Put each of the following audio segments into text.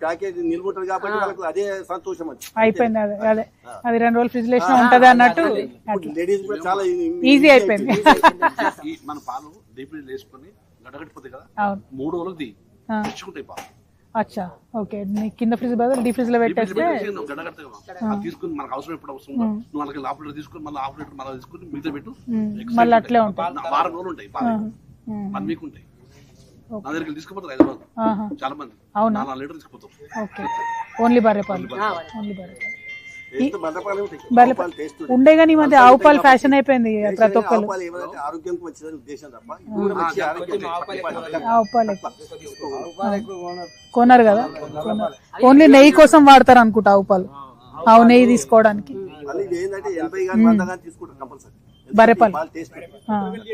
Package నిల్వ ఉంటుంది కాబట్టి వాళ్ళకు అదే సంతోషం అది. అయిపోయింది అదే అదే. అది రెండు రోజులు ఫ్రిడ్జ్ ఉంటది అన్నట్టు లేడీస్ కూడా చాలా ఈజీ అయిపోయింది. ఈ మన పాలు డీప్ వేసుకొని గడగట్టిపోతాయి కదా. మూడు రోజులకు ది. ఆ. తెచ్చుకుంటాయి పాలు. అచ్చా. ఓకే. నీ కింద ఫ్రిడ్జ్ బదులు డీ ఫ్రిడ్జ్లో పెట్టేస్తే తీసుకుని మనకు అవసరం ఎప్పుడు అవసరం నువ్వు వాళ్ళకి హాఫ్ లీటర్ తీసుకుని మళ్ళీ హాఫ్ లీటర్ మళ్ళీ తీసుకుని మిగతా పెట్టు. మళ్ళీ. అట్లే ఉంటాయి వారం రోజులు ఉంటాయి వన్ వీక్ ఉంటాయి. నా దగ్గరికి తీసుకుపోతారు హైదరాబాద్. ఆహా, చాలా మంది అవునా? నాలుగు లీటర్ తీసుకుపోతాం ఓకే. ఓన్లీ బర్రె పాలు. ఓన్లీ బర్రె పాలు. టేస్ట్ బర్రెపాలు ఉంటాయి బర్రె ఆవు పాలు టేస్ట్ ఉండే కానీ ఈ మధ్య ఆవు పాలు ఫ్యాషన్ అయిపోయింది ప్రతి ఒక్కరు ఆవు పాలు ఏమంటే ఆరోగ్యానికి మంచిదని ఉద్దేశం తప్ప ఇది కూడా మంచి ఆరోగ్యం ఆవు పాలు. ఎక్కువ. కొనరు. కదా? కొనరు. ఓన్లీ నెయ్యి కోసం వాడతారు అనుకుంటా ఆవు పాలు. ఆవు నెయ్యి తీసుకోవడానికి. మళ్ళీ ఇది ఏంటంటే ఎనభై కానీ వంద కానీ తీసుకుంటారు కంపల్సరీ. కాబట్టి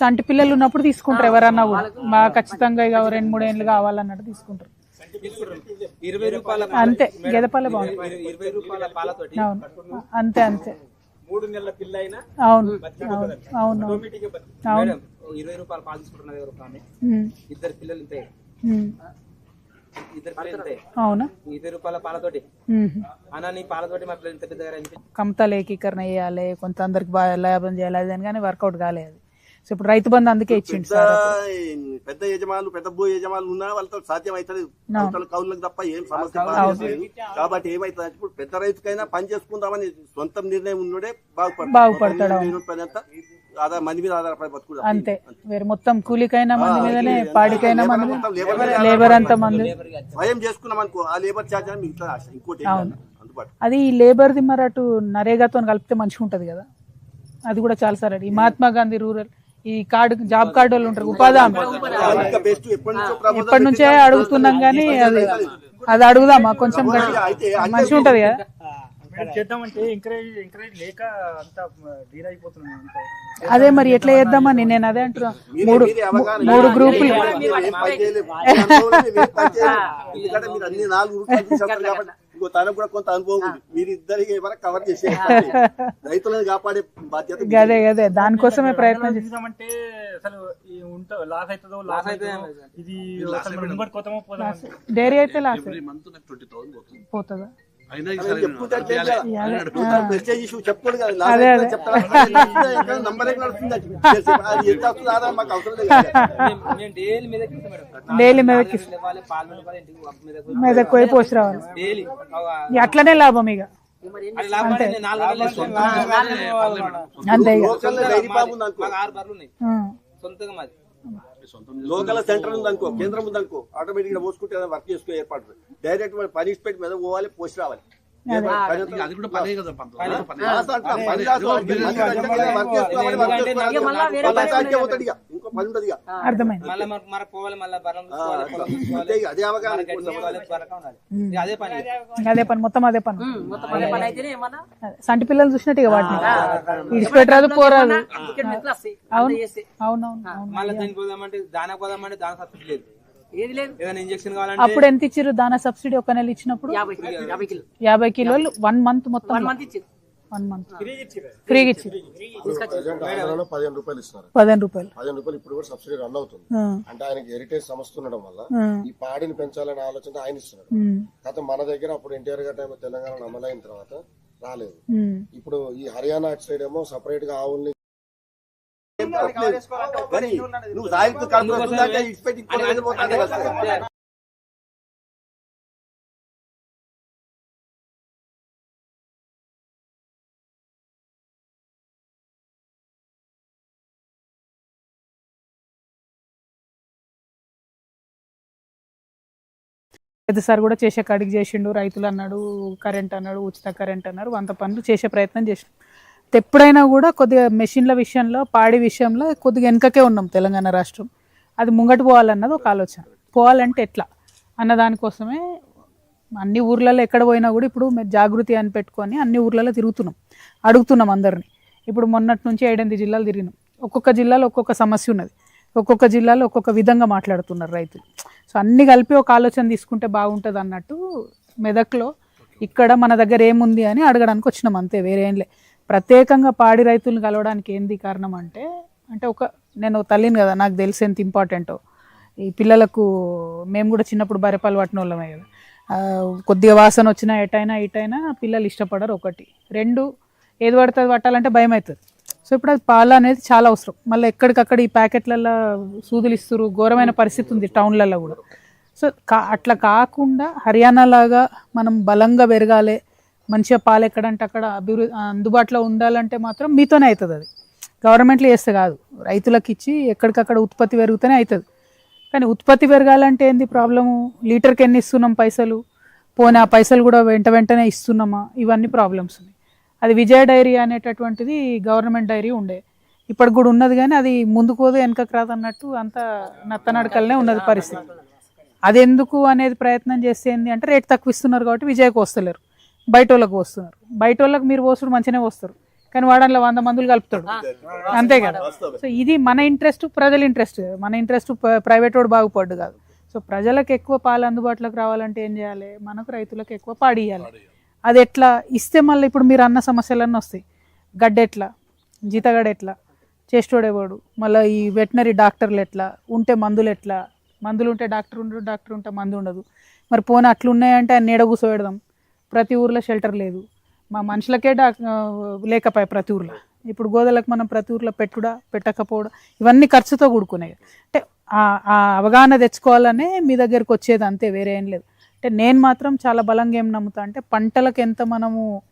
చంటి పిల్లలు ఉన్నప్పుడు తీసుకుంటారు ఎవరన్నా కూడా. మా ఖచ్చితంగా ఇక రెండు మూడు ఏళ్ళు కావాలన్నట్టు తీసుకుంటారు. అంతే. గేదె పాలే బాగుంది. అవును. అంతే అంతే. మూడు నెలల పిల్ల అయినా అవును. అవును. అవును. ఇరవై రూపాయలు పాలు తీసుకుంటున్నది ఎవరు కానీ ఉమ్, ఇద్దరు పిల్లలు ఇంతే ఉమ్, ఇద్దరు పిల్లలు ఇంతే అవునా? ఇరవై రూపాయల పాలతోటి. ఉమ్. అన్న నీ పాలతోటి మా పిల్లలు ఇంత పెద్దగా అనిపించింది కమతాలు ఏకీకరణ చేయాలి కొంత అందరికి బాగా లాభం చేయాలి అది అని కానీ వర్కౌట్ కాలేదు. సో ఇప్పుడు రైతు బంధు అందుకే ఇచ్చిండు సార్ పెద్ద యజమానులు పెద్ద భూ యజమానులు ఉన్నా వాళ్ళతో సాధ్యం అవుతుంది తప్ప ఏం సమస్య కాబట్టి ఏమైతుంది ఇప్పుడు పెద్ద రైతుకైనా పని చేసుకుందామని సొంత నిర్ణయం ఉన్నోడే బాగుపడతాడు. మంది మీద ఆధారపడి బతుకుడు అంతే. వేరే మొత్తం కూలికైనా మంది మీదనే పాడికైనా మంది లేబర్ అంతా మంది. స్వయం చేసుకున్నాం అనుకో ఆ లేబర్ ఛార్జ్ అని మిగతా ఆశ. ఇంకోటి. అందుబాటు అది ఈ లేబర్ది మరి అటు నరేగాతో కలిపితే మంచిగా ఉంటది కదా. అది కూడా చాలా సార్ ఈ మహాత్మా గాంధీ రూరల్ ఈ కార్డు జాబ్ కార్డు వాళ్ళు ఉంటారు ఉపాధి ఇప్పటి నుంచే అడుగుతున్నాం కానీ అది అది అడుగుదామా? కొంచెం మంచిగా ఉంటది కదా. చేద్దామంటే ఎంకరేజ్ ఎంకరేజ్ లేక అంత డీల్ అయిపోతున్నాం అంతా. అదే మరి ఎట్లా చేద్దామని నేను అదే అంటున్నా. మూడు మూడు చేయాలి. గ్రూపులు ఇంకో తనకు కూడా కొంత అనుభవం ఉంది. మీరు ఇద్దరికి వరకు కవర్ చేసే రైతులను కాపాడే బాధ్యత మీది. గదే గదే. దానికోసమే ప్రయత్నం చేస్తాం. చేద్దామంటే అసలు ఈ ఉంట లాస్ అవుతుందో లాస్ అవుతుందో ఇది డైరీ అయితే లాస్ మంత్ నాకు ట్వంటీ థౌసండ్ పోతుంది? అదే, అదే. డైలీ మీదకి పోయి పోసి రావాలి అట్లనే లాభం ఇక. అంతే ఇక. సొంతంగా మాది లోకల్ సెంటర్ ఉంది అనుకో కేంద్రం ఉంది అనుకో ఆటోమేటిక్గా పోసుకుంటే వర్క్ చేసుకునే ఏర్పాటు డైరెక్ట్ పనిష్మెంట్ మీద పోవాలి పోసి రావాలి. అది. కూడా పనే కదా అదే మొత్తం అదే పని. సంటి పిల్లలు చూసినట్టు ఇక వాటిని. విడిచిపెట్టరాదు పోరాదు. అవును. అవునవును. అవును. మళ్ళీ దీనికి పోదామంటే దానా పోదామంటే దాని సబ్సిడీ లేదు. ఏది లేదు. ఏదైనా ఇంజక్షన్ కావాలంటే అప్పుడు ఎంత ఇచ్చిర్రు? దానా సబ్సిడీ ఒక నెల ఇచ్చినప్పుడు? యాభై యాభై కిలో. యాభై కిలోలు వన్ మంత్ మొత్తం వన్ మంత్ ఇచ్చింది ఫ్రీగా ఇచ్చి ప్రజెంట్ ఆంధ్రాలో పదిహేను రూపాయలు ఇస్తున్నారు. పదిహేను రూపాయలు. పదిహేను రూపాయలు ఇప్పుడు కూడా సబ్సిడీ రన్ అవుతుంది. అంటే ఆయనకి హెరిటేజ్ సంస్థ ఉండడం వల్ల ఈ పాడిని పెంచాలనే ఆలోచన ఆయన ఇస్తున్నాడు. కాకపోతే మన దగ్గర అప్పుడు ఎన్టీఆర్ గారి తెలంగాణ అమలైన తర్వాత రాలేదు. ఇప్పుడు ఈ హర్యానా అటు సైడ్ ఏమో సపరేట్గా ఆవుల్ని ఏం తప్పలేదు. కానీ నువ్వు సాయంత్రం కడుపు వస్తుందాక ఇడిచిపెట్టి ఇంకో రోజు పోతానే కదా. పెద్ద సార్ కూడా చేసే కాడికి చేసిండు రైతులు అన్నాడు కరెంట్ అన్నాడు ఉచిత కరెంట్ అన్నారు వంత పనులు చేసే ప్రయత్నం చేసిండు ఎప్పుడైనా కూడా కొద్దిగా మెషిన్ల విషయంలో పాడి విషయంలో కొద్దిగా వెనుకకే ఉన్నాం తెలంగాణ రాష్ట్రం. అది ముంగట పోవాలన్నది ఒక ఆలోచన. పోవాలంటే ఎట్లా? అన్న దానికోసమే అన్ని ఊర్లలో ఎక్కడ పోయినా కూడా ఇప్పుడు మేము జాగృతి అని పెట్టుకొని అన్ని ఊర్లలో తిరుగుతున్నాం. అడుగుతున్నాం అందరిని. ఇప్పుడు మొన్నటి నుంచి ఏడెనిమిది జిల్లాలు తిరిగినాం. ఒక్కొక్క జిల్లాలో ఒక్కొక్క సమస్య ఉన్నది. ఒక్కొక్క జిల్లాలో ఒక్కొక్క విధంగా మాట్లాడుతున్నారు రైతులు. సో అన్నీ కలిపి ఒక ఆలోచన తీసుకుంటే బాగుంటుంది అన్నట్టు మెదక్లో ఇక్కడ మన దగ్గర ఏముంది అని అడగడానికి వచ్చినాం అంతే వేరే ఏం లే. ప్రత్యేకంగా పాడి రైతులను కలవడానికి ఏంది కారణం అంటే అంటే ఒక నేను తల్లిని కదా నాకు తెలిసి ఎంత ఇంపార్టెంటో. ఈ పిల్లలకు మేము కూడా చిన్నప్పుడు బరెపాలు పట్టిన వాళ్ళమే కదా. కొద్దిగా వాసన వచ్చినా ఎటైనా ఇటైనా పిల్లలు ఇష్టపడరు ఒకటి. రెండు ఏది పడుతుంది పట్టాలంటే భయం అవుతుంది. సో ఇప్పుడు అది పాలు అనేది చాలా అవసరం. మళ్ళీ ఎక్కడికక్కడ ఈ ప్యాకెట్లలో సూదులు ఇస్తారు ఘోరమైన పరిస్థితి ఉంది టౌన్లలో కూడా. సో కా అట్లా కాకుండా హర్యానా లాగా మనం బలంగా పెరగాలి మంచిగా పాలు ఎక్కడంటే అక్కడ అభివృద్ధి అందుబాటులో ఉండాలంటే మాత్రం మీతోనే అవుతుంది అది. గవర్నమెంట్లో చేస్తే కాదు. రైతులకు ఇచ్చి ఎక్కడికక్కడ ఉత్పత్తి పెరుగుతూనే అవుతుంది కానీ ఉత్పత్తి పెరగాలంటే ఏంది ప్రాబ్లము? లీటర్కి ఎన్ని ఇస్తున్నాం పైసలు? పోనీ ఆ పైసలు కూడా వెంట వెంటనే ఇస్తున్నామా? ఇవన్నీ ప్రాబ్లమ్స్ ఉన్నాయి. అది విజయ డైరీ అనేటటువంటిది గవర్నమెంట్ డైరీ ఉండే. ఇప్పటికి కూడా ఉన్నది కానీ అది ముందుకు పోదు వెనకకు రాదు అన్నట్టు అంత నత్తనడకలనే ఉన్నది పరిస్థితి. అది ఎందుకు అనేది ప్రయత్నం చేస్తే ఏంది అంటే రేట్ తక్కువ ఇస్తున్నారు కాబట్టి విజయకు వస్తలేరు. బయట వాళ్ళకి వస్తున్నారు బయట వాళ్ళకి మీరు పోసుడు మంచిగానే వస్తారు కానీ వాడల్లో వంద మందులు కలుపుతాడు. అంతే కదా. సో ఇది మన ఇంట్రెస్ట్ ప్రజల ఇంట్రెస్ట్. మన ఇంట్రెస్ట్ ప్రైవేట్ వాడు బాగుపడ్డు కాదు. సో ప్రజలకు ఎక్కువ పాలు అందుబాటులోకి రావాలంటే ఏం చేయాలి? మనకు రైతులకు ఎక్కువ పాడి ఇవ్వాలి అది ఎట్లా? ఇస్తే మళ్ళీ ఇప్పుడు మీరు అన్న సమస్యలన్నీ వస్తాయి. గడ్డ ఎట్లా? జీతగడ ఎట్లా? చేష్టోడేవాడు మళ్ళీ ఈ వెటనరీ డాక్టర్లు ఎట్లా? ఉంటే మందులు ఎట్లా? మందులు ఉంటే డాక్టర్ ఉండడు డాక్టర్ ఉంటే మందు ఉండదు. మరి పోనీ అట్లా ఉన్నాయంటే ఆయన నీడ కూర్చోబెడదాం ప్రతి ఊర్లో షెల్టర్ లేదు. మా మనుషులకే డా ఆ, ప్రతి ఊర్లో. ఇప్పుడు గోదలకు మనం ప్రతి ఊర్లో పెట్టుడా పెట్టకపోవడం ఇవన్నీ ఖర్చుతో కూడుకున్నాయి. అంటే ఆ- అవగాహన తెచ్చుకోవాలనే మీ దగ్గరికి వచ్చేది అంతే వేరే ఏం లేదు. అంటే నేను మాత్రం చాలా బలంగా ఏం నమ్ముతా అంటే పంటలకు ఎంత మనము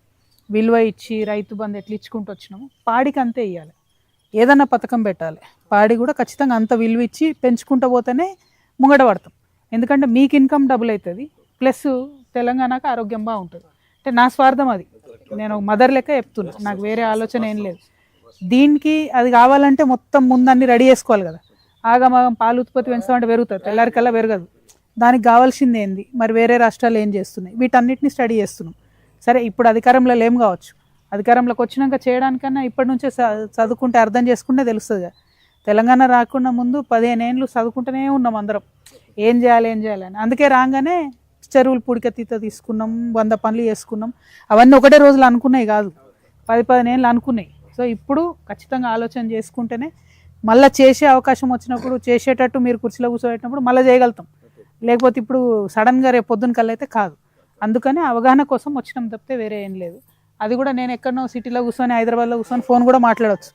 విలువ ఇచ్చి రైతు బంధు ఎట్లా ఇచ్చుకుంటూ వచ్చినాము పాడికి అంతే ఇవ్వాలి ఏదన్నా పథకం పెట్టాలి. పాడి కూడా ఖచ్చితంగా అంత విలువ ఇచ్చి పెంచుకుంటూ పోతేనే ముంగడ పడతాం. ఎందుకంటే మీకు ఇన్కమ్ డబుల్ అవుతుంది ప్లస్ తెలంగాణకు ఆరోగ్యం బాగుంటుంది. అంటే నా స్వార్థం అది. నేను మదర్ లెక్క చెప్తున్నా. నాకు వేరే ఆలోచన ఏం లేదు. దీనికి అది కావాలంటే మొత్తం ముందన్ని రెడీ చేసుకోవాలి కదా. ఆగమాగం పాలు ఉత్పత్తి పెంచుతామంటే పెరుగుతుంది. తెల్లారికల్లా పెరగదు. దానికి కావాల్సింది ఏంది? మరి వేరే రాష్ట్రాలు ఏం చేస్తున్నాయి? వీటన్నిటిని స్టడీ చేస్తున్నాం. సరే ఇప్పుడు అధికారంలో లేం కావచ్చు. అధికారంలోకి వచ్చినాక చేయడానికన్నా ఇప్పటి నుంచే చ- చదువుకుంటే అర్థం చేసుకుంటే తెలుస్తుంది కదా. తెలంగాణ రాకుండా ముందు పదిహేను ఏళ్ళు చదువుకుంటూనే ఉన్నాం అందరం. ఏం చేయాలి ఏం చేయాలి అని. అందుకే రాగానే చెరువులు పుడికతీత తీసుకున్నాం వంద పనులు చేసుకున్నాం. అవన్నీ ఒకటే రోజులు అనుకున్నాయి కాదు. పది పదినేళ్ళు అనుకున్నాయి. సో ఇప్పుడు ఖచ్చితంగా ఆలోచన చేసుకుంటేనే మళ్ళీ చేసే అవకాశం వచ్చినప్పుడు చేసేటట్టు మీరు కుర్చీలో కూర్చోబెట్టినప్పుడు మళ్ళీ చేయగలుగుతాం. లేకపోతే ఇప్పుడు సడన్గా రేపు పొద్దున కల్లా అయితే కాదు. అందుకని అవగాహన కోసం వచ్చినాం తప్పితే వేరే ఏం లేదు. అది కూడా నేను ఎక్కడనో సిటీలో కూర్చొని హైదరాబాద్లో కూర్చొని ఫోన్ కూడా మాట్లాడవచ్చు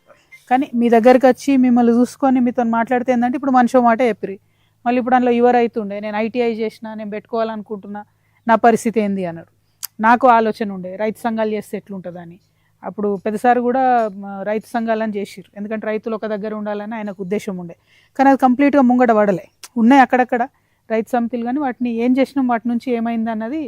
కానీ మీ దగ్గరికి వచ్చి మిమ్మల్ని చూసుకొని మీతో మాట్లాడితే ఏంటంటే ఇప్పుడు మనిషి మాట చెప్పిరి మళ్ళీ ఇప్పుడు అందులో యువర్ అవుతుండే నేను ఐటీఐ చేసిన నేను పెట్టుకోవాలనుకుంటున్నా నా పరిస్థితి ఏంది అన్నాడు. నాకు ఆలోచన ఉండే రైతు సంఘాలు చేస్తే ఎట్లుంటుందని. అప్పుడు పెద్దసారి కూడా రైతు సంఘాలని చేసిరు ఎందుకంటే రైతులు ఒక దగ్గర ఉండాలని ఆయనకు ఉద్దేశం ఉండే. కానీ అది కంప్లీట్గా ముంగట పడలే. ఉన్నాయి అక్కడక్కడ రైతు సమితిలు కానీ వాటిని ఏం చేసినాం వాటి నుంచి ఏమైంది అన్నది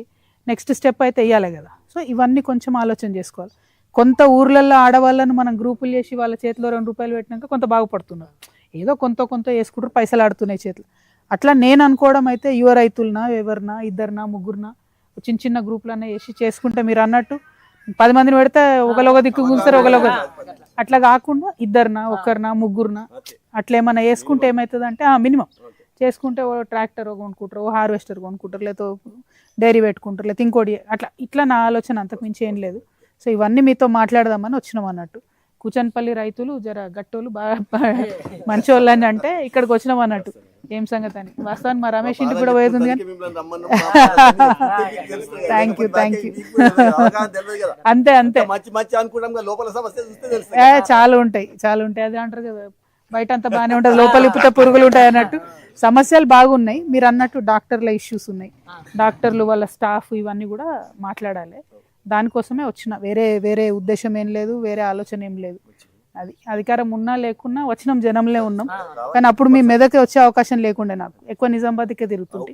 నెక్స్ట్ స్టెప్ అయితే వేయాలి కదా. సో ఇవన్నీ కొంచెం ఆలోచన చేసుకోవాలి. కొంత ఊర్లలో ఆడవాళ్ళను మనం గ్రూపులు చేసి వాళ్ళ చేతిలో రెండు రూపాయలు పెట్టినాక కొంత బాగుపడుతున్నారు. ఏదో కొంత కొంత వేసుకుంటారు పైసలు ఆడుతున్నాయి చేతులు. అట్లా నేను అనుకోవడం అయితే యువ రైతులనా ఎవరినా ఇద్దరినా ముగ్గురునా చిన్న చిన్న గ్రూప్లన్నా వేసి చేసుకుంటే మీరు అన్నట్టు పది మందిని పెడితే ఒకలొక దిక్కు కూర్చుతారు ఒకలొక అట్లా కాకుండా ఇద్దరినా ఒకరినా ముగ్గురునా అట్లా ఏమైనా వేసుకుంటే ఏమవుతుంది అంటే మినిమం చేసుకుంటే ఓ ట్రాక్టర్ కొనుక్కుంటారు ఓ హార్వెస్టర్ కొనుక్కుంటారు లేకపోతే డైరీ పెట్టుకుంటారు లేదా ఇంకోటి అట్లా ఇట్లా నా ఆలోచన అంతకుమించి ఏం లేదు. సో ఇవన్నీ మీతో మాట్లాడదామని వచ్చినాం అన్నట్టు. కూచన్పల్లి రైతులు జర గట్టోళ్ళు బాగా మంచి వాళ్ళని అంటే ఇక్కడికి వచ్చినాం అన్నట్టు. ఏం సంగతి అని వాస్తవానికి మా రమేష్ ఇంటికి కూడా పోయేది ఉంది కానీ థ్యాంక్ యూ థ్యాంక్ యూ అంతే అంతే. చాలా ఉంటాయి చాలా ఉంటాయి. అది అంటారు కదా బయట అంతా బాగానే ఉంటుంది లోపల ఇప్పితే పురుగులు ఉంటాయి అన్నట్టు. సమస్యలు బాగున్నాయి. మీరు అన్నట్టు డాక్టర్ల ఇష్యూస్ ఉన్నాయి. డాక్టర్లు వాళ్ళ స్టాఫ్ ఇవన్నీ కూడా మాట్లాడాలి. దానికోసమే వచ్చిన. వేరే వేరే ఉద్దేశం ఏం లేదు వేరే ఆలోచన ఏం లేదు. అది అధికారం ఉన్నా లేకున్నా వచ్చినాం జనంలో ఉన్నాం. కానీ అప్పుడు మీ మెదక్ వచ్చే అవకాశం లేకుండే నాకు. ఎక్కువ నిజామాబాద్కే తిరుగుతుంటే.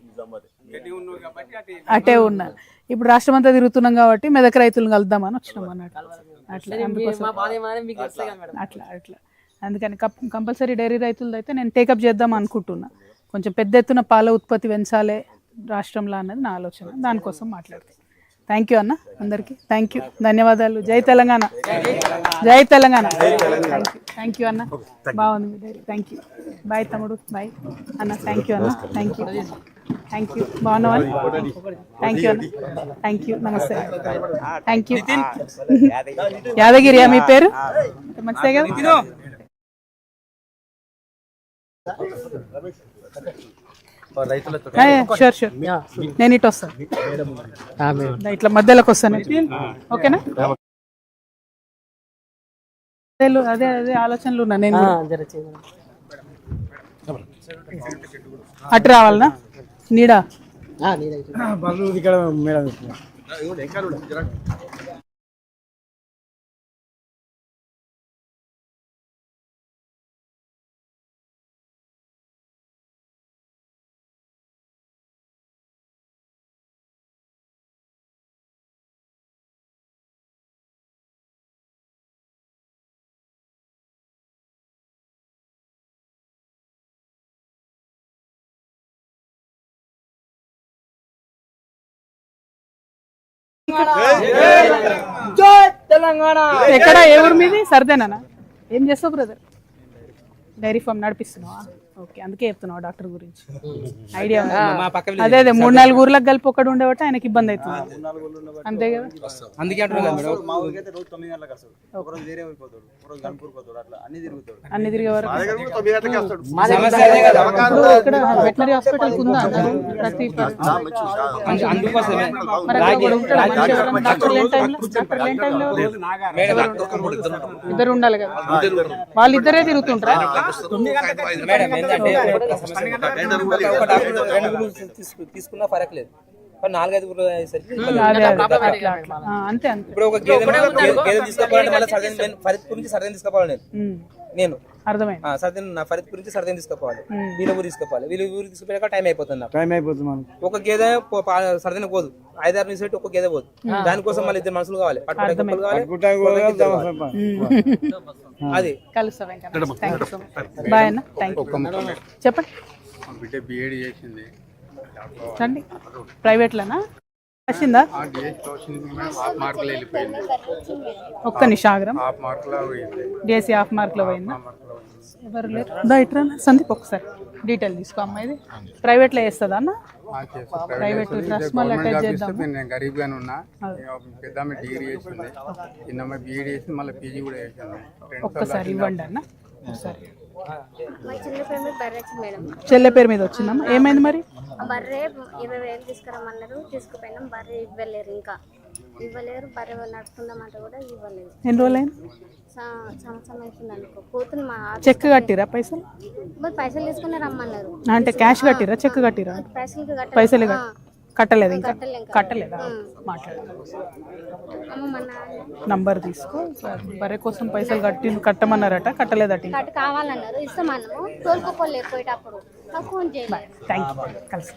అటే ఉన్నా. ఇప్పుడు రాష్ట్రం అంతా తిరుగుతున్నాం కాబట్టి మెదక్ రైతులను కలుద్దామని వచ్చినాం అన్నట్టు అట్లా అట్లా అట్లా. అందుకని కప్ కంపల్సరీ డైరీ రైతులది అయితే నేను టేకప్ చేద్దాం అనుకుంటున్నా. కొంచెం పెద్ద ఎత్తున పాల ఉత్పత్తి పెంచాలి రాష్ట్రంలో అన్నది నా ఆలోచన. దానికోసం మాట్లాడతాను థ్యాంక్ యూ అన్న. అందరికీ థ్యాంక్ యూ ధన్యవాదాలు. జై తెలంగాణ. జై తెలంగాణ. థ్యాంక్ యూ అన్న. బాగుంది మీ డైరీ. థ్యాంక్ యూ బాయ్ తమ్ముడు. బాయ్ అన్న థ్యాంక్ యూ అన్న. థ్యాంక్ యూ థ్యాంక్ యూ బాగున్నావా? థ్యాంక్ యూ అన్న. థ్యాంక్ యూ నమస్తే. థ్యాంక్ యూ యాదగిరియా మీ పేరు? మంచిదే కదా షూర్ షూర్ నేను ఇటు వస్తాను ఇట్లా మధ్యలోకి వస్తాను. ఓకేనా? అదే- అదే అదే ఆలోచనలు ఉన్నా నేను. అటు రావాలనా? నీడా? ఎక్కడ? ఏ ఊరు మీది? సర్దేనా? ఏం చేస్తావు బ్రదర్ డైరీ ఫామ్ నడిపిస్తున్నావా? ఓకే అందుకే చెప్తున్నావు డాక్టర్ గురించి. ఐడియా ఉంది. అదే అదే మూడు నాలుగు ఊర్లకు కలిపి ఒకటి ఉండేవాటి ఆయనకి ఇబ్బంది అవుతుంది. అంతే కదా? అందుకే అంటున్నా కదా మేడం. మా ఊరికైతే రోజు తొమ్మిది గంటలకు వస్తాడు. ఒకరోజు వేరే ఊరికి పోతాడు ఒకరోజు గన్పూర్ పోతాడు అట్లా అన్ని తిరుగుతాడు. అన్ని తిరిగే వరకు ఇక్కడ వెటనరీ హాస్పిటల్ ఉందా? ప్రతి అందుకోసమే ఇద్దరు ఉండాలి కదా. వాళ్ళిద్దరే తిరుగుతుంటారా? తీసుకున్నా ఫరక్ లేదు కానీ నాలుగైదు ఇప్పుడు ఒక గేదె గేదె- తీసుకోవాలంటే మళ్ళీ సర్దన్ నేను ఫరీద్ గురించి సర్దన్ తీసుకోవాలి నేను అర్థమైంది. సర్దన్ నా ఫరీద్ గురించి సర్దన్ తీసుకోవాలి వీళ్ళ ఊరు తీసుకోవాలి వీళ్ళ ఊరు తీసుకుపోయాక టైం అయిపోతుంది నాకు. టైం అయిపోతుంది మనకు. ఒక గేదె సర్దన పోదు. ఐదారు నుంచి పెట్టి ఒక గేదె పోదు. దానికోసం మళ్ళీ ఇద్దరు మనుషులు కావాలి. అది. చెప్పండి. ప్రైవేట్లోనా వచ్చిందా ఒక్క నిషాగరం హాఫ్ మార్కులో పోయింది డిఎస్సీ హాఫ్ మార్క్లో పోయిందా? మార్కులో పోయింది. ఎవరు లేరు? దా ఇట్రా సందీప్ ఒకసారి డీటెయిల్ తీసుకో అమ్మాయిది ప్రైవేట్లో వేస్తుందా అన్న. ప్రైవేట్ ప్రైవేట్ ట్రస్ట్ మళ్ళీ అటాచ్ చేద్దాం నేను గరీబ్ గానే ఉన్నా పెద్ద డిగ్రీ చేసింది. బీఈడి మళ్ళీ పీజీ కూడా చేసింది. ఒక్కసారి ఇవ్వండి అన్న. ఒకసారి. చెల్లె పేరు మీద వచ్చిందమ్మా. ఏమైంది మరి? బర్రె ఇరవై వేలు తీసుకురమ్మన్నారు. తీసుకుపోయినాం బర్రె ఇవ్వలేరు ఇంకా. ఇవ్వలేరు బర్రె నడుపుకుందామంటే కూడా ఇవ్వలేదు. ఎన్ని రోజులైంది? సంవత్సరం అవుతుంది అనుకో. కూతురు మా చెక్ కట్టిరా పైసలు? మరి పైసలు తీసుకుని రమ్మన్నారు. అంటే క్యాష్ కట్టిరా చెక్ కట్టిరా? పైసలు కట్- కట్టలేదు ఇంకా? కట్టలే ఇంకా. కట్టలేదా? మాట్లాడు. అమ్మ మా నాన్న. నంబర్ తీసుకో. బర్రె కోసం పైసలు కట్టి కట్టమన్నారట కట్టలేదట కావాలన్నారు. ఇస్తామన్నాము. తోలుకోపోలేదు పోయేటప్పుడు. థ్యాంక్ యూ కలిసి